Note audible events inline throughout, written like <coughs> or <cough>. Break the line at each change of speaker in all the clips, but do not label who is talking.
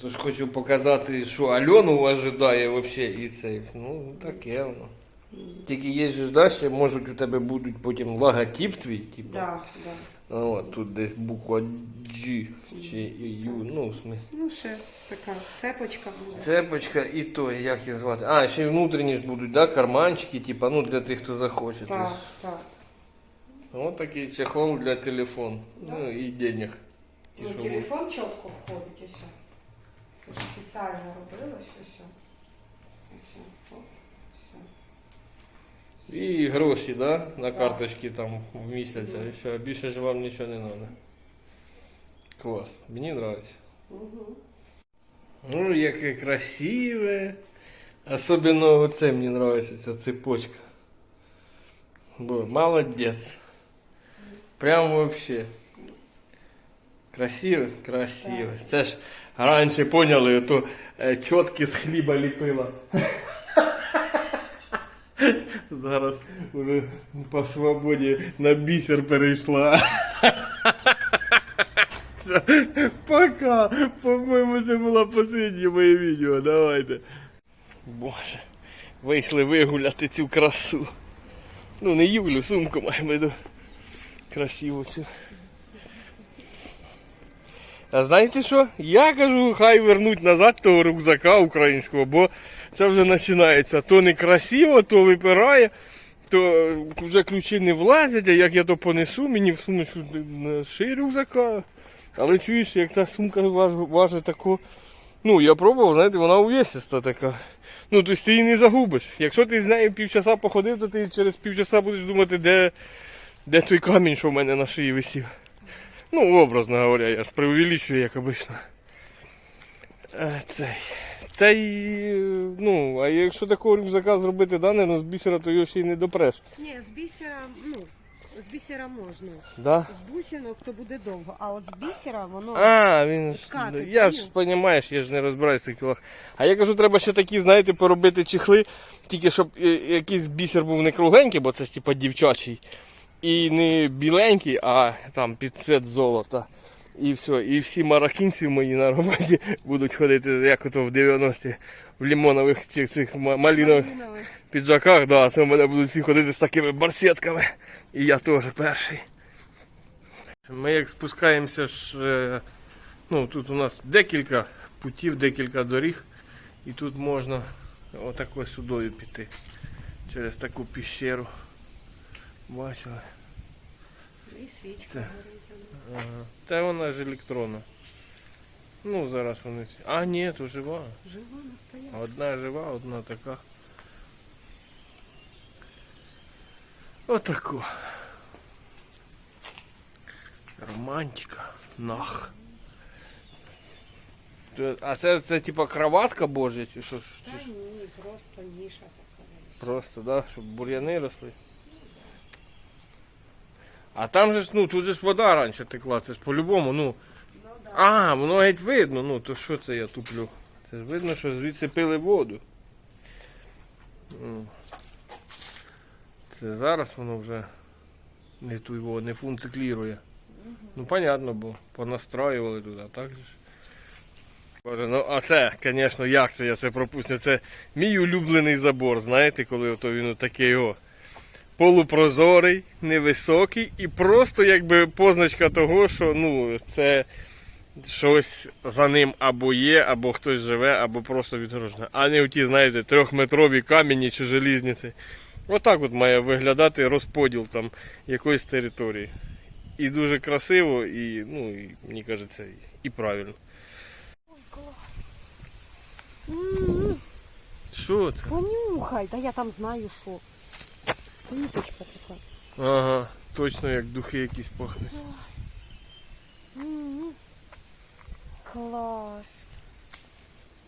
Тож хочу показати, що Альону ожидає взагалі і цей. Ну, таке воно. Тільки є ж да, ще можуть у тебе будуть потім логотип твій, типу.
Да, да.
От, тут десь буква G чи U, ну, в смислі.
Ну, ще така цепочка буде.
Цепочка і то, як їх звати. А, ще й внутрішні ж будуть, да, карманчики, типа, ну для тих, хто захоче.
Так, так.
Ось такий чехол для телефону. Ну і денег.
Ну, телефон чітко входить ось. Це ж спеціально робилось ось. Ось. Все.
І гроші, да, на карточки там в місяць, і все, більше ж вам нічого не треба. Клас, мені подобається.
Угу.
Ну, яке красиве. Особливо оце мені подобається, ця цепочка. Бо молодець. Прям вообще. Красиве? Красиве. Це ж раніше поняли, то е, чотки з хліба ліпила. Зараз уже по свободі на бісер перейшла. Пока. По-моєму, це було останнє моє відео. Давайте. Боже. Вийшли вигуляти цю красу. Ну, не Юлю, сумку маємо. Красиву цю. А знаєте що? Я кажу, хай вернуть назад того рюкзака українського, бо це вже починається. То некрасиво, то випирає, то вже ключі не влазять, а як я то понесу, мені всунуть на шию рюкзака. Але чуєш, як ця сумка важ- важить таку. Ну, я пробував, знаєте, вона увесиста така. Ну, тобто ти її не загубиш. Якщо ти з нею півчаса походив, то ти через півчаса будеш думати, де, де той камінь, що в мене на шиї висів. Ну, образно говоря, я ж преувеличую, як обично. Е, Цей. Та й, ну, а якщо такого рюкзака зробити, да, ну, з бісера, то його ще й не допреш.
Ні, з бісера, ну, з бісера можна.
Да?
З бусинок то буде довго, а от з бісера воно.
А, він ж.
Катить,
Я ж розумієш, я ж не розбираюся в цих ділах. А я кажу, треба ще такі, знаєте, поробити чехли, тільки щоб е, якийсь бісер був не кругленький, бо це ж типа дівчачий. І не біленький, а там під цвет золота. І все. І всі мароккінці мої на роботі будуть ходити, як ото в 90-ті, в лимонових чи цих ма- малинових
Малинових.
піджаках, да, це в мене будуть всі ходити з такими барсетками. І я теж перший. Ми як спускаємося ж, е, ну тут у нас декілька путів, декілька доріг, і тут можна отак ось сюдою піти через таку піщеру. Бачили?
І свічка
Це.
горить.
Ага. Та вона ж електронна. Ну, зараз вони. ці- А, ні, то жива.
Жива настояща.
Одна жива, одна така. Отако. Романтика. Нах. Це- А це, це типа кроватка божа чи що? ж? Чи
Та
ж?
ні, просто ніша така. і все.
Просто, да, щоб бур'яни росли. А там же ж, ну, тут же ж вода раніше текла, це ж по-любому, ну.
Ну.
А, воно геть видно, ну то що це я туплю? Це ж видно, що звідси пили воду. Це зараз воно вже не ту його не функціклірує. Ну, понятно, бо понастраювали туди, так же ж. Боже, ну а це, звісно, як це я це пропустив? Це мій улюблений забор, знаєте, коли ото він такий о. Полупрозорий, невисокий і просто якби позначка того, що ну, це щось за ним або є, або хтось живе, або просто відгорожено. А не ті, знаєте, трьохметрові камені чи желізниці. Отак от має виглядати розподіл там якоїсь території. І дуже красиво, і, ну, і мені кажеться, і- правильно. Що це?
Понюхай, та я там знаю, що. Квіточка така.
Ага, точно як духи якісь пахнуть.
М, Клас.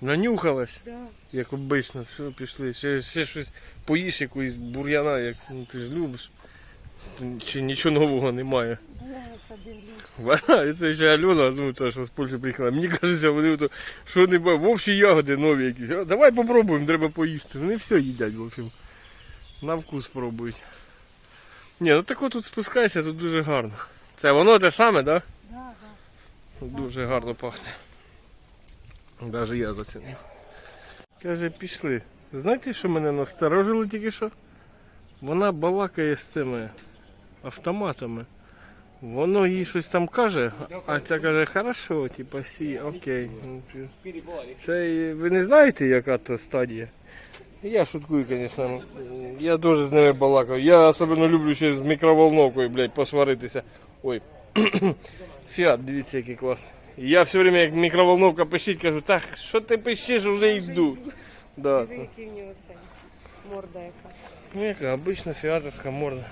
Нанюхалась,
Да.
як обично, все, пішли. Ще, ще щось поїш якоїсь бур'яна, як ну, ти ж любиш. Чи нічого нового немає. Вона, це ще Альона, ну це що з Польщі приїхала. Мені кажеться, вони то, що не ба- вовчі ягоди нові якісь. Давай попробуємо, треба поїсти. Вони все їдять, в общем. На вкус пробують. Ні, ну так от тут спускайся, тут дуже гарно. Це воно те саме, так?
Да, да.
Да? Дуже гарно пахне. Навіть я зацінив. Каже, пішли. Знаєте, що мене насторожило тільки що? Вона балакає з цими автоматами. Воно їй щось там каже, а ця каже, хорошо, типа сі, окей. Це ви не знаєте, яка то стадія? Я шуткую, звісно. Я теж з ними балакав. Я особливо люблю ще з мікроволновкою, блядь, посваритися. Ой. <coughs> Фіат, дивіться, який класний. Я все время, як мікроволновка пищить, кажу, так, що ти пищиш, вже йду. Да,
Диви, який в нього цей морда яка.
Ну, яка обична фіатовська морда.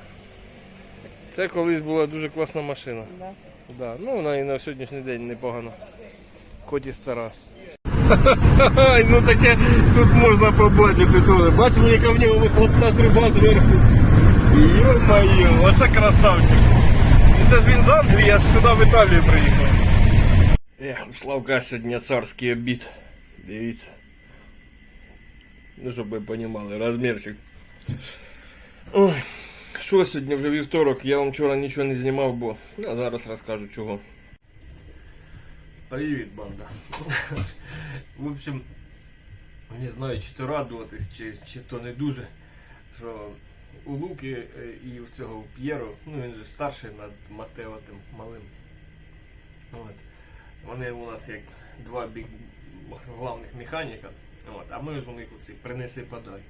Це колись була дуже класна машина.
Да.
Да, ну вона і на сьогоднішній день непогана. Хоч і стара. Ай, ну таке тут можна побачити теж. Бачили, яка в нього вихлопна труба зверху. Йо-моє, оце красавчик. І це ж він з Англії, аж сюди в Італію приїхав. Ех, у Славка сьогодні царський обід. Дивіться. Ну, щоб ви розуміли, розмірчик. Ой, що сьогодні вже вівторок, я вам вчора нічого не знімав, бо я зараз розкажу чого. Привіт, банда. В общем, не знаю, чи то радуватись, чи, чи то не дуже, що у Луки е, і в цього П'єро, ну він же старший над Матео тим малим. От. Вони у нас як два бік главних механіка, от, а ми ж у них оці принеси подай.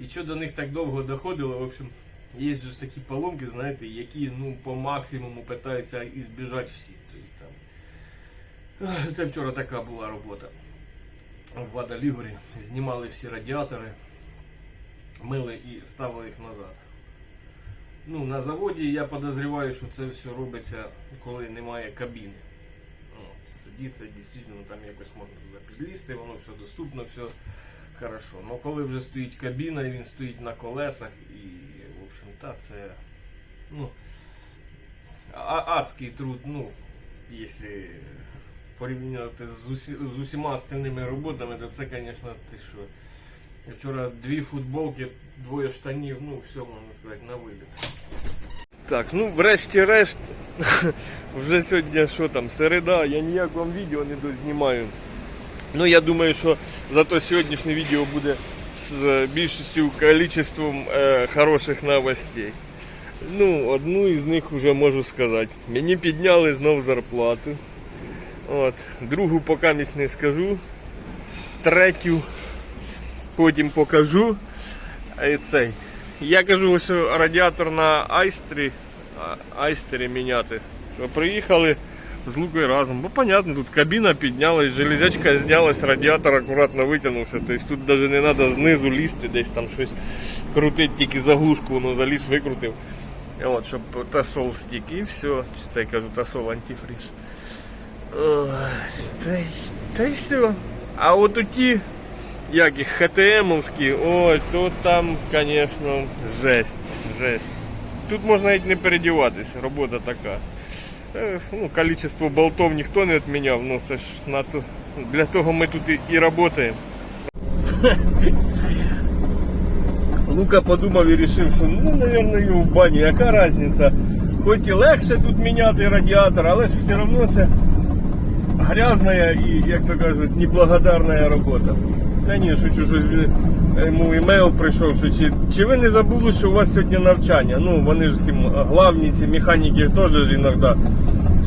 І що до них так довго доходило, в общем, є ж такі поломки, знаєте, які ну, по максимуму питаються ізбіжати всі. <laughs> Це вчора така була робота. В Вадалігорі знімали всі радіатори, мили і ставили їх назад. Ну, на заводі я подозріваю, що це все робиться, коли немає кабіни. От, тоді це дійсно там якось можна підлізти, воно все доступно, все хорошо. Но коли вже стоїть кабіна, і він стоїть на колесах і, в общем, та це ну, адський труд, ну, якщо порівняти з, усі, з усіма остальними роботами, то це, звісно, ти що. Вчора дві футболки, двоє штанів, ну все, можна сказати, на виліт. Так, ну врешті-решт, <laughs> вже сьогодні що там, середа, я ніяк вам відео не дознімаю. Ну, я думаю, що зато сьогоднішнє відео буде з більшістю количеством е, хороших новостей. Ну, одну із них вже можу сказати. Мені підняли знов зарплату. От. Другу поки не скажу. Третю потім покажу. Цей. Я кажу, ось радіатор на айстрі, айстері міняти. Приїхали з Лукою разом. Бо понятно, тут кабіна піднялась, железячка знялась, радіатор акуратно витягнувся. Тобто тут навіть не треба знизу лізти, десь там щось крутити, тільки заглушку воно заліз, викрутив. От, щоб тасол стік і все. Це я кажу тасол антифріз. Ой, Та й, все. А от оті, як їх, ХТМовські, ой, то там, звісно, жесть, жесть. Тут можна навіть не передіватись, робота така. Е, Ну, количество болтов ніхто не відміняв, ну це ж на то, для того ми тут і, і працюємо. <laughs> Лука подумав і вирішив, що ну, мабуть, його в бані, яка різниця. Хоч і легше тут міняти радіатор, але ж все одно це грязна і, як то кажуть, неблагодарна робота. Та ні, шучу, щось йому емейл прийшов, що чи, чи ви не забули, що у вас сьогодні навчання? Ну, вони ж тим главні ці механіки теж ж іноді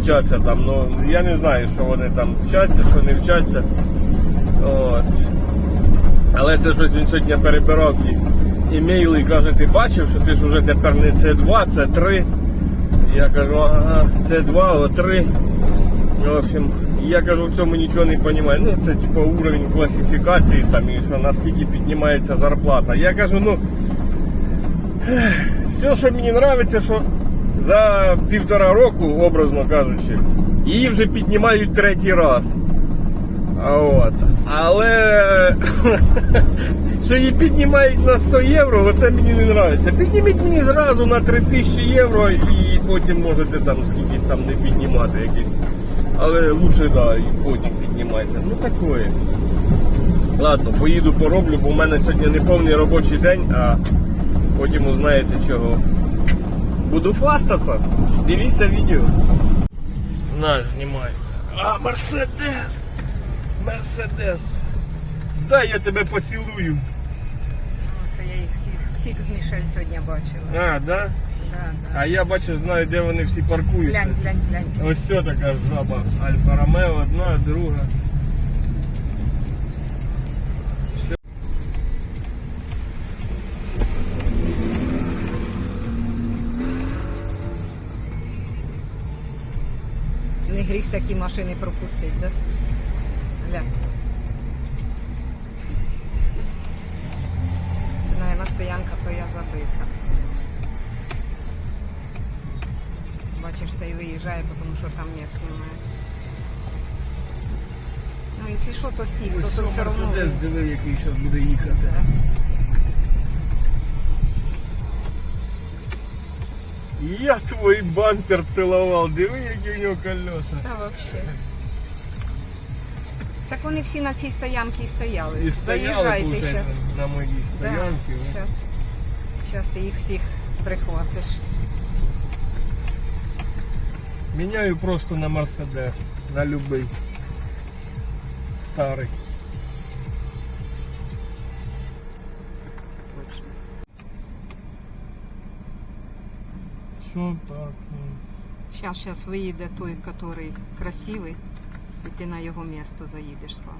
вчаться там. Ну, я не знаю, що вони там вчаться, що не вчаться. От. Але це щось він сьогодні перебирав ті імейли і каже, ти бачив, що ти ж вже тепер не С2, це 3. Я кажу, ага, це 2, о 3. В общем, я кажу, в цьому нічого не розумію. Ну, це типу уровень класифікації, там, і що наскільки піднімається зарплата. Я кажу, ну все, що мені подобається, що за півтора року, образно кажучи, її вже піднімають третій раз. От. Але <laughs> що її піднімають на 100 євро, оце мені не подобається. Підніміть мені зразу на 3000 євро і потім можете там скількись там не піднімати якісь. Але лучше да, і потім піднімайте. Ну такое. Ладно, поїду пороблю, бо в мене сьогодні не повний робочий день, а потім узнаєте чого. Буду фастатися. Дивіться відео. На, знімай. А, Мерседес! Мерседес. Дай я тебе поцілую.
Це я їх всіх, всіх з Мішель сьогодні бачила.
А? Да,
да.
А я бачу, знаю, де вони всі паркуються.
Глянь, глянь, глянь.
Ось це така жаба. Альфа Ромео, одна, друга.
Не гріх такі машини пропустити, да? Глянь. Наверно, стоянка твоя забита. Бачиш, це і виїжджає, тому що там місць немає. Ну, якщо що, то стік, то, то все одно.
Мерседес, диви, який зараз буде їхати.
Да.
Я твій бампер цілував, диви, які у нього колеса.
Та вообще. Так вони всі на цій стоянці і стояли.
І стояли,
Заїжджайте зараз.
на моїй стоянці.
щас ти їх всіх прихватиш.
Міняю просто на Мерседес, на любий. Старий.
Точно.
Що так?
Зараз, зараз виїде той, який красивий, і ти на його місто заїдеш, Слава.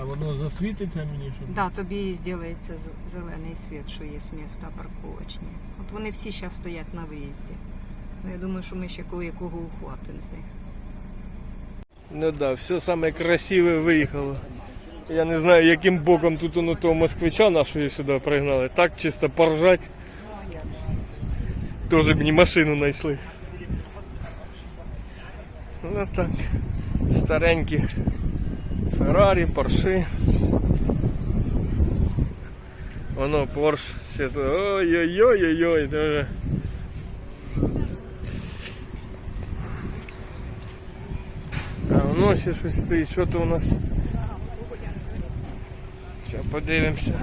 А воно засвітиться мені, щоб.
Да, тобі зробиться зелений світ, що є міста парковочні. От вони всі зараз стоять на виїзді. Ну, я думаю, що ми ще коли кого ухватимо з них.
Ну да, все саме красиве виїхало. Я не знаю, яким боком тут воно того москвича нашого сюди пригнали. Так чисто поржать. Тоже мені машину знайшли. Ну так. Старенькі. Феррарі, Порши. Воно Порш. Ще. Ой-ой-ой-ой-ой. це вже. А воно ще щось стоїть. Що то у нас? Зараз подивимося.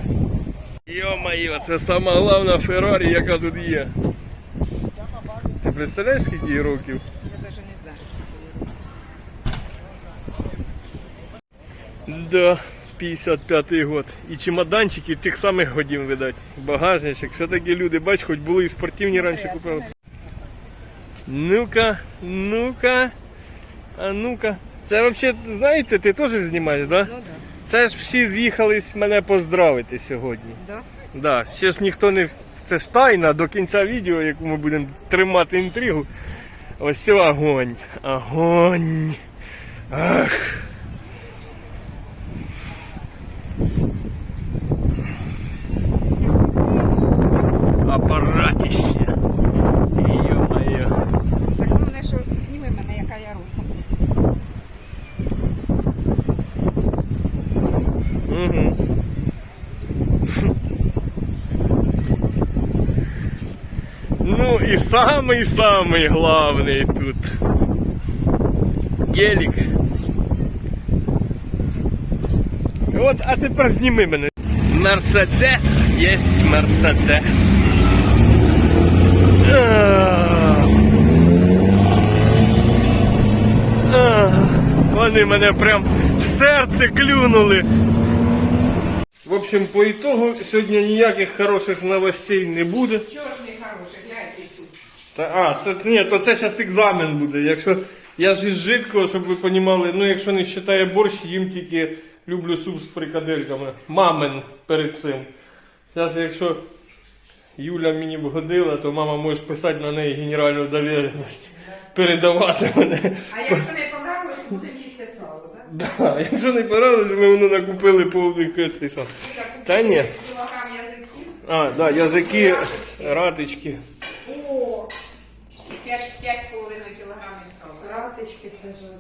Йо-моє, це сама головна Феррарі, яка тут є. Ти представляєш, скільки їй років?
Я навіть не знаю, скільки
Да, 55-й год. І чемоданчики тих самих годів видать. Багажничок. Все такі люди, бач, хоч були і спортивні раніше купили. Ну-ка, ну-ка, а ну-ка. Це взагалі, знаєте, ти теж знімаєш, да?
Ну так.
Це ж всі з'їхались мене поздравити сьогодні.
Да?
Да, ще ж ніхто не. Це ж тайна до кінця відео, яку ми будемо тримати інтригу. Ось огонь. Огонь. Ах. Апаратище. Йо-моє.
Так головне, що зніми мене, яка я росла.
Угу. І самий-самий главний тут. Гелік. От, а тепер зніми мене. Мерседес є Мерседес. Вони мене прям в серце клюнули. В общем, по итогу сьогодні ніяких хороших новостей не буде.
Чого ж не хороший, гляньте тут.
Та, а, це ні, то це зараз екзамен буде. Якщо я ж із жидкого, щоб ви розуміли, ну якщо не вважає борщ, їм тільки люблю суп з прикадельками. Мамин перед цим. Зараз, якщо Юля мені вгодила, то мама може писати на неї генеральну довіреність. Передавати мене.
А якщо не понравилось, буде їсти сало, так?
Да, якщо не порадилось, ми воно накупили повний цей сам. Та ні.
Кілограм язиків.
А, да, язики, ратички.
О!